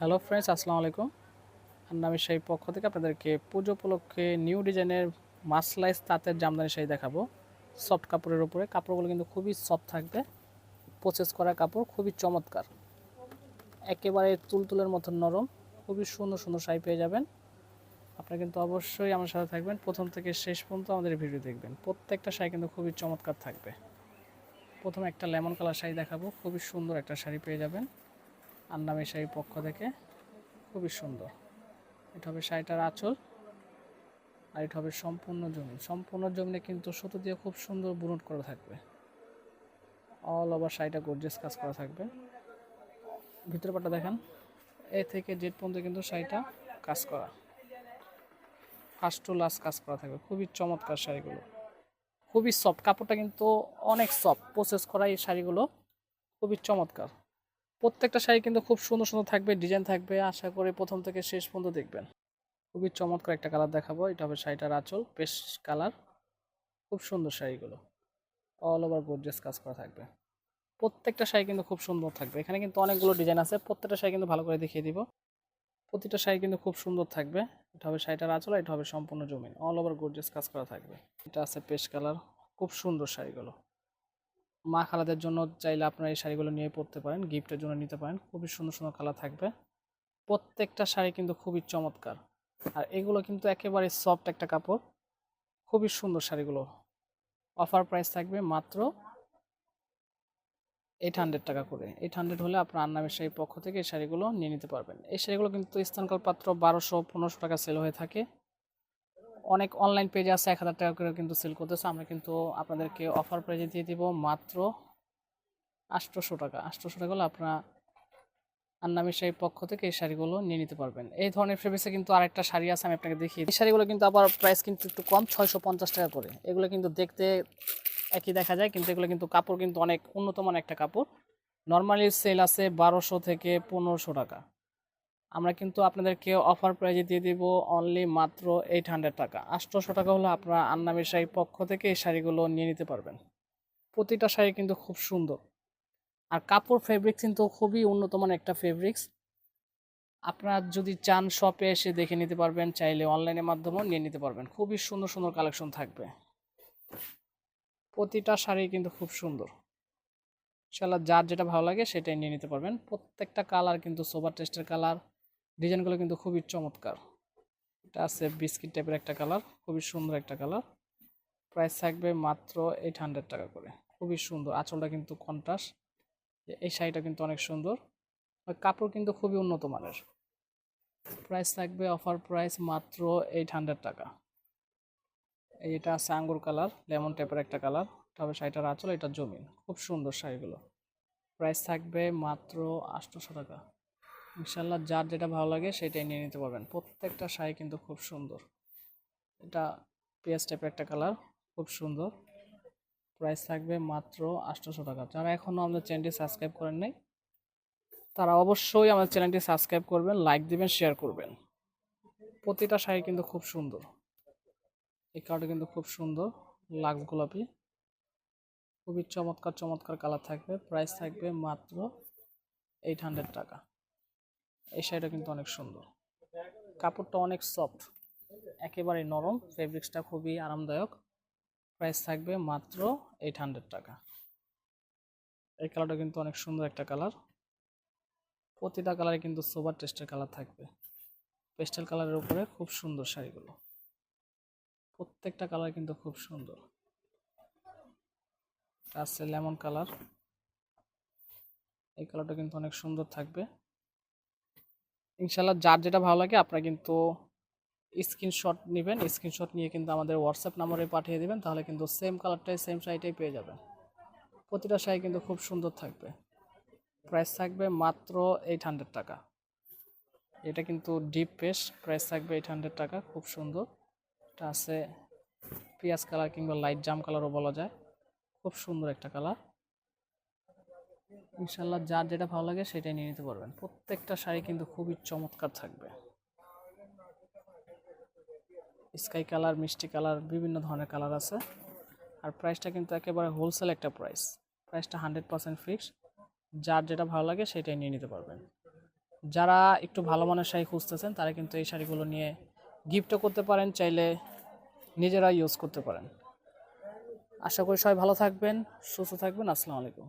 Hello friends আসসালামু আলাইকুম। আমি সেই পক্ষ থেকে আপনাদেরকে পুজো উপলক্ষে নিউ ডিজাইনের মাসলাইস তাঁতের জামদানি শাড়ি দেখাবো। সফট কাপড়ের উপরে। কাপড়গুলো কিন্তু খুবই সফট থাকবে। প্রসেস করা কাপড় খুবই চমৎকার। একেবারে তুলতুলের মতো নরম। খুবই সুন্দর সুন্দর শাড়ি পেয়ে যাবেন। আপনারা কিন্তু অবশ্যই আমার সাথে থাকবেন। প্রথম থেকে শেষ পর্যন্ত আমাদের ভিডিও দেখবেন। প্রত্যেকটা শাড়ি কিন্তু খুবই চমৎকার থাকবে। প্রথমে একটা লেমন কালার শাড়ি দেখাবো। খুবই সুন্দর একটা শাড়ি পেয়ে যাবেন। আন্নামি শাড়ির পক্ষ থেকে। খুবই সুন্দর। এটা হবে শাড়িটার আঁচল আর এটা হবে সম্পূর্ণ জমি সম্পূর্ণ জমিনে কিন্তু সুতো দিয়ে খুব সুন্দর বুনট করা থাকবে। অল ওভার শাড়িটা গর্জিয়াস কাজ করা থাকবে। ভিতরে পাটা দেখেন। এ থেকে জেড পর্যন্ত কিন্তু শাড়িটা কাজ করা। ফার্স্ট টু লাস্ট কাজ করা থাকবে। খুবই চমৎকার শাড়িগুলো। খুবই সফট কাপড়টা কিন্তু অনেক সফট প্রসেস করা এই শাড়িগুলো খুবই চমৎকার। প্রত্যেকটা শাড়ি কিন্তু খুব সুন্দর সুন্দর থাকবে ডিজাইন থাকবে। আশা করি প্রথম থেকে শেষ পর্যন্ত দেখবেন। খুবই চমৎকার একটা কালার দেখাবো। এটা হবে শাড়িটার আঁচল পেস্ট কালার খুব সুন্দর শাড়িগুলো। অল ওভার গোর্জেস কাজ করা থাকবে। প্রত্যেকটা শাড়ি কিন্তু খুব সুন্দর থাকবে। এখানে কিন্তু অনেকগুলো ডিজাইন আছে। প্রত্যেকটা শাড়ি কিন্তু ভালো করে দেখিয়ে দিব। প্রতিটা শাড়ি কিন্তু খুব সুন্দর থাকবে। এটা হবে শাড়িটার আঁচল এটা হবে সম্পূর্ণ জমিন। অল ওভার গোর্জেস কাজ করা থাকবে। এটা আছে পেস্ট কালার খুব সুন্দর শাড়িগুলো। মা খালাদের জন্য চাইলে আপনারা এই শাড়িগুলো নিয়ে পরতে পারেন গিফটের জন্য নিতে পারেন। খুবই সুন্দর সুন্দর কালার থাকবে। প্রত্যেকটা শাড়ি কিন্তু খুবই চমৎকার। আর এগুলো কিন্তু একেবারে সফট একটা কাপড়। খুবই সুন্দর শাড়িগুলো। অফার প্রাইস থাকবে মাত্র এইট হান্ড্রেড টাকা করে। এইট হান্ড্রেড হলে আপনার আন্নামের শাড়ির পক্ষ থেকে এই শাড়িগুলো নিয়ে নিতে পারবেন। এই শাড়িগুলো কিন্তু স্থানকাল পাত্র বারোশো, পনেরোশো টাকা সেল হয়ে থাকে। অনেক অনলাইন পেজে আছে, এক হাজার টাকা করে কিন্তু সেল করতেছে। আমরা কিন্তু আপনাদেরকে অফার প্রাইজে দিয়ে দিব মাত্র আটশোশো টাকা। আটশোশো টাকা হলে আপনারা আন্নামি পক্ষ থেকে এই শাড়িগুলো নিয়ে নিতে পারবেন। এই ধরনের ফেব্রিক্সে কিন্তু আরেকটা শাড়ি আছে, আমি আপনাকে দেখিয়ে। এই শাড়িগুলো কিন্তু আবার প্রাইস কিন্তু একটু কম, ছয়শো পঞ্চাশ টাকা করে। এগুলো কিন্তু দেখতে একই দেখা যায়, কিন্তু এগুলো কিন্তু কাপড় কিন্তু অনেক উন্নত মানের একটা কাপড়। নর্মালি সেল আছে বারোশো থেকে পনেরোশো টাকা। আমরা কিন্তু আপনাদেরকে অফার প্রাইজে দিয়ে দিব অনলি মাত্র এইট হান্ড্রেড টাকা। আটশোশো টাকা হলে আপনারা আন্নামির শাড়ির পক্ষ থেকে এই শাড়িগুলো নিয়ে নিতে পারবেন। প্রতিটা শাড়ি কিন্তু খুব সুন্দর। আর কাপড় ফেব্রিক্স কিন্তু খুবই উন্নতমানের একটা ফেব্রিক্স আপনারা যদি চান শপে এসে দেখে নিতে পারবেন, চাইলে অনলাইনের মাধ্যমেও নিয়ে নিতে পারবেন। খুবই সুন্দর সুন্দর কালেকশন থাকবে। প্রতিটা শাড়ি কিন্তু খুব সুন্দর। ইনশাল্লাহ যার যেটা ভালো লাগে সেটাই নিয়ে নিতে পারবেন। প্রত্যেকটা কালার কিন্তু সোবার টেস্টের কালার ডিজাইনগুলো কিন্তু খুবই চমৎকার। এটা আছে বিস্কিট টাইপের একটা কালার, খুবই সুন্দর একটা কালার। প্রাইস থাকবে মাত্র এইট হান্ড্রেড টাকা করে। খুবই সুন্দর, আঁচলটা কিন্তু কন্ট্রাস্ট এই শাড়িটা কিন্তু অনেক সুন্দর। কাপড় কিন্তু খুবই উন্নত মানের। প্রাইস থাকবে, অফার প্রাইস মাত্র এইট হান্ড্রেড টাকা। এটা আছে আঙ্গুর কালার, লেমন টাইপের একটা কালার। তবে শাড়িটার আঁচল, এটা জমিন। খুব সুন্দর শাড়িগুলো। প্রাইস থাকবে মাত্র আটশোশো টাকা। ইনশাল্লাহ যার যেটা ভালো লাগে সেটাই নিয়ে নিতে পারবেন। প্রত্যেকটা শাড়ি কিন্তু খুব সুন্দর। এটা পেঁয়াজ টাইপের একটা কালার, খুব সুন্দর। প্রাইস থাকবে মাত্র আটশোশো টাকা। যারা এখনও আমাদের চ্যানেলটি সাবস্ক্রাইব করেন নাই, তারা অবশ্যই আমাদের চ্যানেলটি সাবস্ক্রাইব করবেন, লাইক দিবেন, শেয়ার করবেন। প্রতিটা শাড়ি কিন্তু খুব সুন্দর। এই কালারটা কিন্তু খুব সুন্দর, লাক্স গোলাপি। খুবই চমৎকার চমৎকার কালার থাকবে। প্রাইস থাকবে মাত্র এইট হান্ড্রেড টাকা। এই শাড়িটা কিন্তু অনেক সুন্দর। কাপড়টা অনেক সফট একেবারে নরম ফেব্রিক্সটা খুবই আরামদায়ক। প্রাইস থাকবে মাত্র এইট হান্ড্রেড টাকা। এই কালারটা কিন্তু অনেক সুন্দর একটা কালার প্রতিটা কালারে কিন্তু সোবার টেস্টের কালার থাকবে। পেস্টেল কালারের উপরে খুব সুন্দর শাড়িগুলো। প্রত্যেকটা কালার কিন্তু খুব সুন্দর। আছে লেমন কালার এই কালারটা কিন্তু অনেক সুন্দর থাকবে। ইনশাল্লাহ যার যেটা ভালো লাগে আপনারা কিন্তু স্ক্রিনশট নেবেন। স্ক্রিনশট নিয়ে কিন্তু আমাদের হোয়াটসঅ্যাপ নাম্বারে পাঠিয়ে দেবেন, তাহলে কিন্তু সেম কালারটাই সেম শাড়িটাই পেয়ে যাবেন। প্রতিটা শাড়ি কিন্তু খুব সুন্দর থাকবে। প্রাইস থাকবে মাত্র এইট হান্ড্রেড টাকা। এটা কিন্তু ডিপ পেস্ট প্রাইস থাকবে এইট হান্ড্রেড টাকা, খুব সুন্দর। এটা আছে পিঁয়াজ কালার কিংবা লাইট জাম কালারও বলা যায়। খুব সুন্দর একটা কালার ইনশাল্লাহ যার যেটা ভালো লাগে সেটাই নিয়ে নিতে পারবেন। প্রত্যেকটা শাড়ি কিন্তু খুবই চমৎকার থাকবে। স্কাই কালার, মিষ্টি কালার, বিভিন্ন ধরনের কালার আছে। আর প্রাইসটা কিন্তু একেবারে হোলসেল একটা প্রাইস প্রাইসটা হান্ড্রেড পার্সেন্ট ফিক্সড যার যেটা ভালো লাগে সেটাই নিয়ে নিতে পারবেন। যারা একটু ভালো মানের শাড়ি খুঁজতেছেন, তারা কিন্তু এই শাড়িগুলো নিয়ে গিফটও করতে পারেন, চাইলে নিজেরা ইউজ করতে পারেন। আশা করি সবাই ভালো থাকবেন, সুস্থ থাকবেন। আসসালামু আলাইকুম।